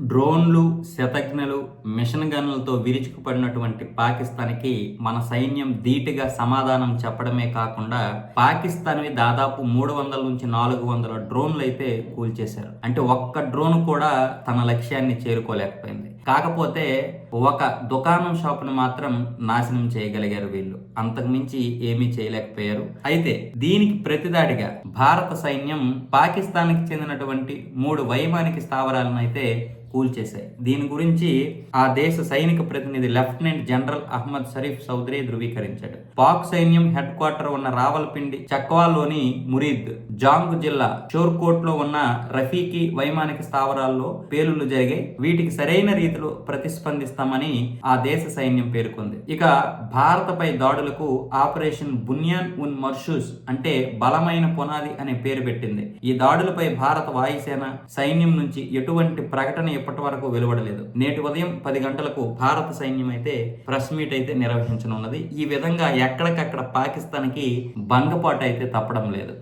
డ్రోన్లు శతజ్ఞలు మిషన్ గన్లతో విరుచుకుపడినటువంటి పాకిస్తాన్కి మన సైన్యం ధీటుగా సమాధానం చెప్పడమే కాకుండా పాకిస్తాన్వి దాదాపు మూడు వందల నుంచి నాలుగు వందల డ్రోన్లు అయితే కూల్చేశారు. అంటే ఒక్క డ్రోన్ కూడా తన లక్ష్యాన్ని చేరుకోలేకపోయింది. కాకపోతే ఒక దుకాణం షాపును మాత్రం నాశనం చేయగలిగారు వీళ్ళు. అంతకు మించి ఏమీ చేయలేకపోయారు. అయితే దీనికి ప్రతిదాడిగా భారత సైన్యం పాకిస్తాన్కి చెందినటువంటి మూడు వైమానిక స్థావరాలను అయితే కూల్చేశాయి. దీని గురించి ఆ దేశ సైనిక ప్రతినిధి లెఫ్టినెంట్ జనరల్ అహ్మద్ షరీఫ్ చౌదరి ధృవీకరించాడు. పాక్ సైన్యం హెడ్ క్వార్టర్ ఉన్న రావల్పిండి చక్వాలోని మురీద్ జాంగ్ జిల్లా షోర్కోట్లో ఉన్న రఫీకి వైమానిక స్థావరాల్లో పేలుళ్ళు జరిగాయి. వీటికి సరైన రీతిలో ప్రతిస్పందిస్తామని ఆ దేశ సైన్యం పేర్కొంది. ఇక భారతపై దాడులకు ఆపరేషన్ బున్యాన్ ఉన్ మర్షూస్ అంటే బలమైన పునాది అనే పేరు పెట్టింది. ఈ దాడులపై భారత వాయుసేన సైన్యం నుంచి ఎటువంటి ప్రకటన ఇప్పటి వరకు వెలువడలేదు. నేటి ఉదయం పది గంటలకు భారత సైన్యం అయితే ప్రెస్ మీట్ అయితే నిర్వహించనున్నది. ఈ విధంగా ఎక్కడికక్కడ పాకిస్తాన్కి భంగపాటు అయితే తప్పడం లేదు.